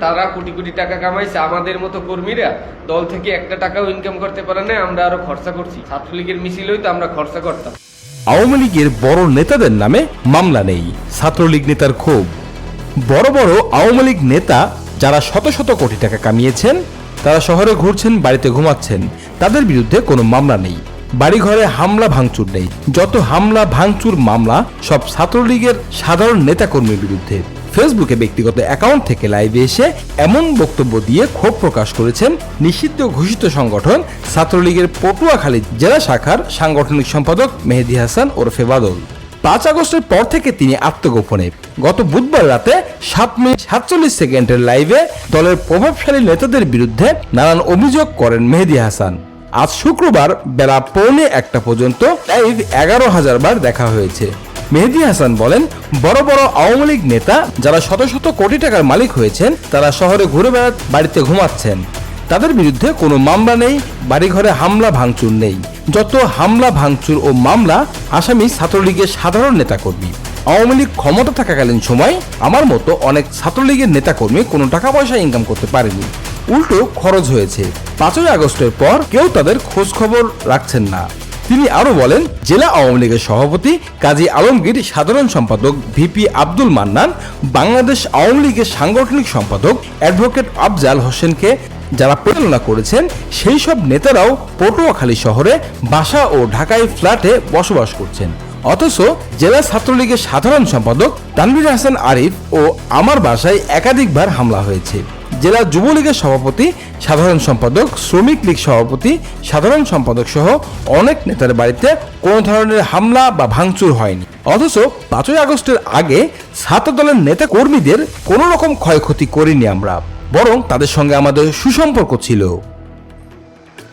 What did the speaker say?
তারা কোটি কোটি টাকা কামাইছে আমাদের মতো কর্মীরা। দল থেকে একটা টাকাও ইনকাম করতে পারে না আমরা আরও খরচা করছি। ছাত্রলীগের মিছিল হইতো, আমরা খরচা করতাম। আওয়ামী লীগের বড় নেতাদের নামে মামলা নেই। ছাত্রলীগ নেতার বড় বড় আওয়ামী লীগ নেতা যারা শত শত কোটি টাকা কামিয়েছেন, তারা শহরে ঘুরছেন, বাড়িতে ঘুমাচ্ছেন। তাদের বিরুদ্ধে কোনো মামলা নেই। বাড়িঘরে হামলা ভাঙচুর নেই। যত হামলা ভাঙচুর মামলা, সব ছাত্রলীগের সাধারণ নেতাকর্মীর বিরুদ্ধে। ফেসবুকে ব্যক্তিগত অ্যাকাউন্ট থেকে লাইভে এসে এমন বক্তব্য দিয়ে ক্ষোভ প্রকাশ করেছেন নিষিদ্ধ ঘোষিত সংগঠন ছাত্রলীগের পটুয়াখালী জেলা শাখার সাংগঠনিক সম্পাদক মেহেদি হাসান ওরফে বাদল। পাঁচ আগস্টের পর থেকে তিনি আত্মগোপনে। গত বুধবার রাতে সাত মিনিট সাতচল্লিশ সেকেন্ডের লাইভে দলের প্রভাবশালী নেতাদের বিরুদ্ধে নানান অভিযোগ করেন মেহেদি হাসান। আজ শুক্রবার বেলা পৌনে একটা পর্যন্ত লাইভ এগারো হাজার বার দেখা হয়েছে। মেহেদি হাসান বলেন, বড় বড় আওয়ামী লীগ নেতা যারা শত শত কোটি টাকার মালিক হয়েছেন, তারা শহরে ঘুরে বেড়া বাড়িতে ঘুমাচ্ছেন। তাদের বিরুদ্ধে কোনো মামলা নেই, বাড়িঘরে হামলা ভাঙচুর নেই। যত হামলা, ভাঙচুর ও মামলা, আসামি ছাত্রলীগের সাধারণ নেতাকর্মী। আওয়ামী লীগ ক্ষমতা থাকাকালীন সময় আমার মতো অনেক ছাত্রলীগের নেতাকর্মী কোনো টাকা পয়সা ইনকাম করতে পারেনি। উল্টো খরচ হয়েছে। পাঁচই আগস্টের পর কেউ তাদের খোঁজ খবর রাখছেন না। তিনি আরও বলেন, জেলা আওয়ামী লীগের সভাপতি কাজী আলমগীর, সাধারণ সম্পাদক ভিপি আব্দুল মান্নান, বাংলাদেশ আওয়ামী লীগের সাংগঠনিক সম্পাদক অ্যাডভোকেট আফজাল হোসেনকে যারা পরিচালনা করেছেন, সেই সব নেতারাও পটুয়াখালী শহরে বাসা ও ঢাকায় ফ্ল্যাটে বসবাস করছেন। অথচ জেলা ছাত্রলীগের সাধারণ সম্পাদক তানভীর হাসান আরিফ ও আমার বাসায় একাধিকবার হামলা হয়েছে। জেলা যুবলীগের সভাপতি, সাধারণ সম্পাদক, শ্রমিক লীগ সভাপতি, সাধারণ সম্পাদক সহ অনেক নেতার বাড়িতে কোনো ধরনের হামলা বা ভাঙচুর হয়নি। অথচ পাঁচই আগস্টের আগে ছাত্র দলের নেতা কর্মীদের কোনো রকম ক্ষয়ক্ষতি করিনি আমরা, বরং তাদের সঙ্গে আমাদের সুসম্পর্ক ছিল।